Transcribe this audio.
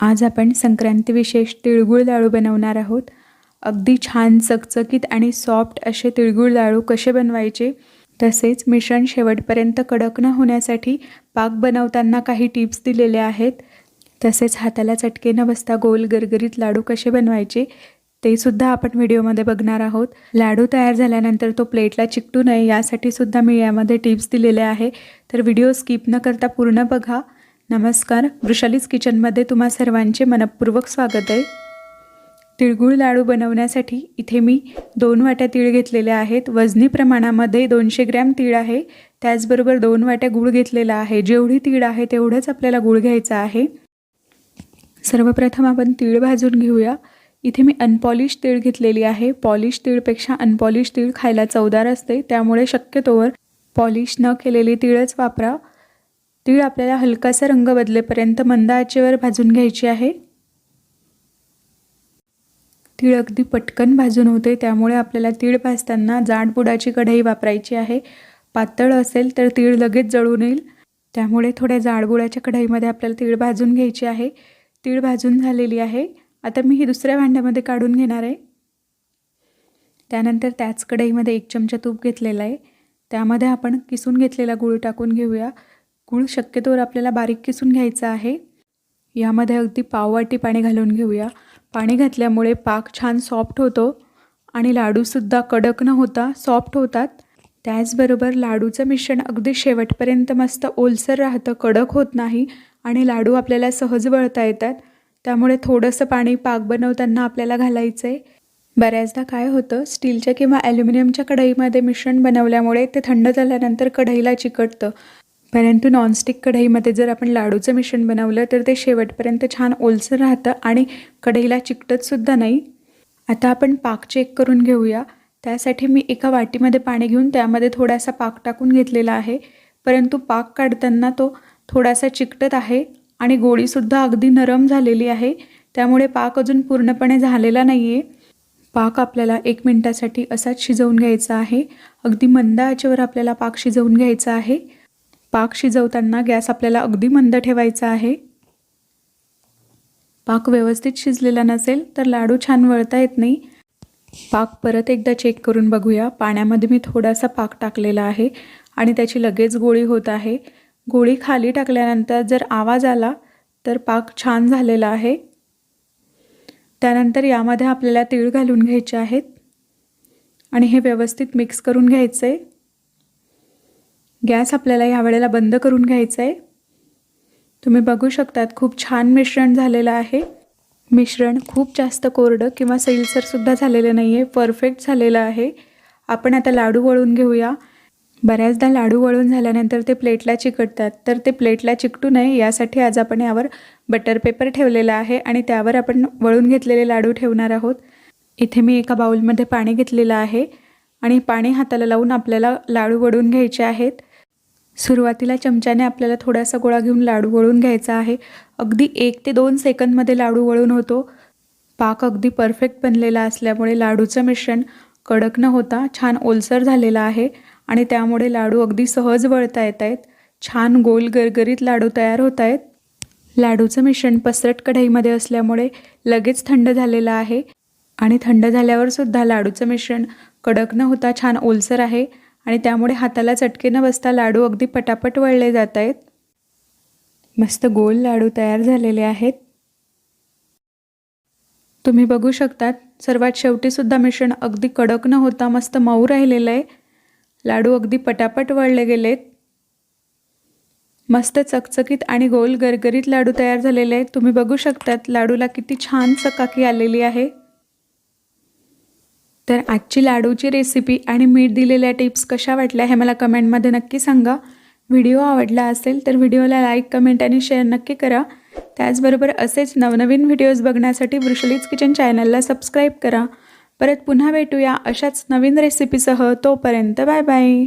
आज आपण संक्रांती विशेष तिळगुळ लाडू बनवणार आहोत. अगदी छान चकचकीत आणि सॉफ्ट असे तिळगुळ लाडू कसे बनवायचे? तसेच मिश्रण शेवटपर्यंत कडक न होण्यासाठी पाक बनवताना काही टिप्स दिलेल्या आहेत. तसेच हाताला चटके न बसता गोल गरगरीत लाडू कसे बनवायचे ते सुद्धा आपण व्हिडिओमध्ये बघणार आहोत. लाडू तयार झाल्यानंतर तो प्लेटला चिकटू नये यासाठी सुद्धा मी यामध्ये टिप्स दिलेले आहे. तर व्हिडिओ स्किप न करता पूर्ण बघा. नमस्कार वृषालीज किचनमध्ये तुम्हा सर्वांचे मनपूर्वक स्वागत आहे. तिळगुळ लाडू बनवण्यासाठी इथे मी दोन वाट्या तीळ घेतलेल्या आहेत. वजनी प्रमाणामध्ये दोनशे ग्रॅम तीळ आहे. त्याचबरोबर दोन वाट्या गूळ घेतलेला आहे. जेवढी तीळ आहे तेवढंच आपल्याला गूळ घ्यायचा आहे. सर्वप्रथम आपण तीळ भाजून घेऊया. इथे मी अनपॉलिश तीळ घेतलेली आहे. पॉलिश तीळपेक्षा अनपॉलिश तीळ खायला चवदार असते. त्यामुळे शक्यतोवर पॉलिश न केलेली तीळच वापरा. तीळ आपल्याला हलकासा रंग बदलेपर्यंत मंद आचेवर भाजून घ्यायची आहे. तीळ अगदी पटकन भाजून होते त्यामुळे आपल्याला तीळ भाजताना जाडबुडाची कढई वापरायची आहे. पातळ असेल तर तीळ लगेच जळून येईल. त्यामुळे थोड्या जाडबुडाच्या कढईमध्ये आपल्याला तीळ भाजून घ्यायची आहे. तीळ भाजून झालेली आहे. आता मी ही दुसऱ्या भांड्यामध्ये काढून घेणार आहे. त्यानंतर त्याच कढईमध्ये एक चमचा तूप घेतलेला आहे. त्यामध्ये आपण किसून घेतलेला गूळ टाकून घेऊया. गूळ शक्यतोवर आपल्याला बारीक किसून घ्यायचा आहे. यामध्ये अगदी पाववाटी पाणी घालून घेऊया. पाणी घातल्यामुळे पाक छान सॉफ्ट होतो आणि लाडूसुद्धा कडक न होता सॉफ्ट होतात. त्याचबरोबर लाडूचं मिश्रण अगदी शेवटपर्यंत मस्त ओलसर राहतं कडक होत नाही आणि लाडू आपल्याला सहज वळता येतात. त्यामुळे थोडंसं पाणी पाक बनवताना आपल्याला घालायचं आहे बऱ्याचदा काय होतं स्टीलच्या किंवा ॲल्युमिनियमच्या कढईमध्ये मिश्रण बनवल्यामुळे ते थंड झाल्यानंतर कढईला चिकटतं. परंतु नॉनस्टिक कढईमध्ये जर आपण लाडूचं मिश्रण बनवलं तर ते शेवटपर्यंत छान ओलसर राहतं आणि कढईला चिकटतसुद्धा नाही. आता आपण पाक चेक करून घेऊया. त्यासाठी मी एका वाटीमध्ये पाणी घेऊन त्यामध्ये थोडासा पाक टाकून घेतलेला आहे. परंतु पाक काढताना तो थोडासा चिकटत आहे आणि गोळीसुद्धा अगदी नरम झालेली आहे. त्यामुळे पाक अजून पूर्णपणे झालेला नाही आहे पाक आपल्याला एक मिनटासाठी असाच शिजवून घ्यायचा आहे. अगदी मंद आचेवर आपल्याला पाक शिजवून घ्यायचा आहे. पाक शिजवताना गॅस आपल्याला अगदी मंद ठेवायचा आहे. पाक व्यवस्थित शिजलेला नसेल तर लाडू छान वळता येत नाही. पाक परत एकदा चेक करून बघूया. पाण्यामध्ये मी थोडासा पाक टाकलेला आहे आणि त्याची लगेच गोळी होत आहे. गोळी खाली टाकल्यानंतर जर आवाज आला तर पाक छान झालेला आहे. त्यानंतर यामध्ये आपल्याला तीळ घालून घ्यायचे आहेत. आणि हे व्यवस्थित मिक्स करून घ्यायचं. आहे गॅस आपल्याला यावेळेला बंद करून घ्यायचं आहे तुम्ही बघू शकतात खूप छान मिश्रण झालेलं आहे. मिश्रण खूप जास्त कोरडं किंवा सैलसरसुद्धा झालेलं नाही आहे परफेक्ट झालेलं आहे. आपण आता लाडू वळून घेऊया. बऱ्याचदा लाडू वळून झाल्यानंतर ते प्लेटला चिकटतात. तर ते प्लेटला चिकटू नये यासाठी आज आपण यावर बटर पेपर ठेवलेला आहे आणि त्यावर आपण वळून घेतलेले लाडू ठेवणार आहोत. इथे मी एका बाऊलमध्ये पाणी घेतलेलं आहे आणि पाणी हाताला लावून आपल्याला लाडू वळून घ्यायचे आहेत. सुरुवातीला चमच्याने आपल्याला थोडासा गोळा घेऊन लाडू वळून घ्यायचा आहे. अगदी एक ते दोन सेकंदमध्ये लाडू वळून होतो. पाक अगदी परफेक्ट बनलेला असल्यामुळे लाडूचं मिश्रण कडक न होता छान ओलसर झालेला आहे आणि त्यामुळे लाडू अगदी सहज वळता येत आहेत. छान गोल गरगरीत लाडू तयार होत आहेत. लाडूचं मिश्रण पसरट कढईमध्ये असल्यामुळे लगेच थंड झालेलं आहे आणि थंड झाल्यावर सुद्धा लाडूचं मिश्रण कडक न होता छान ओलसर आहे. आणि त्यामुळे हाताला चटके न बसता लाडू अगदी पटापट वळले जात आहेत मस्त गोल लाडू तयार झालेले आहेत. तुम्ही बघू शकतात सर्वात शेवटीसुद्धा मिश्रण अगदी कडक न होता मस्त मऊ राहिलेलं आहे. लाडू अगदी पटापट वळले गेलेत. मस्त चकचकीत आणि गोल गरगरीत लाडू तयार झालेले आहेत. तुम्ही बघू शकतात लाडूला किती छान चकाकी आलेली आहे. तर आजची लाडूची रेसिपी आणि मीठ दिलेल्या टिप्स कशा वाटल्या हे मला कमेंटमध्ये नक्की सांगा. व्हिडिओ आवडला असेल तर व्हिडिओला लाईक कमेंट आणि शेअर नक्की करा. त्याचबरोबर असेच नवनवीन व्हिडिओज बघण्यासाठी वृषलीज किचन चॅनलला सबस्क्राईब करा. परत पुन्हा भेटूया अशाच नवीन रेसिपीसह तोपर्यंत बाय बाय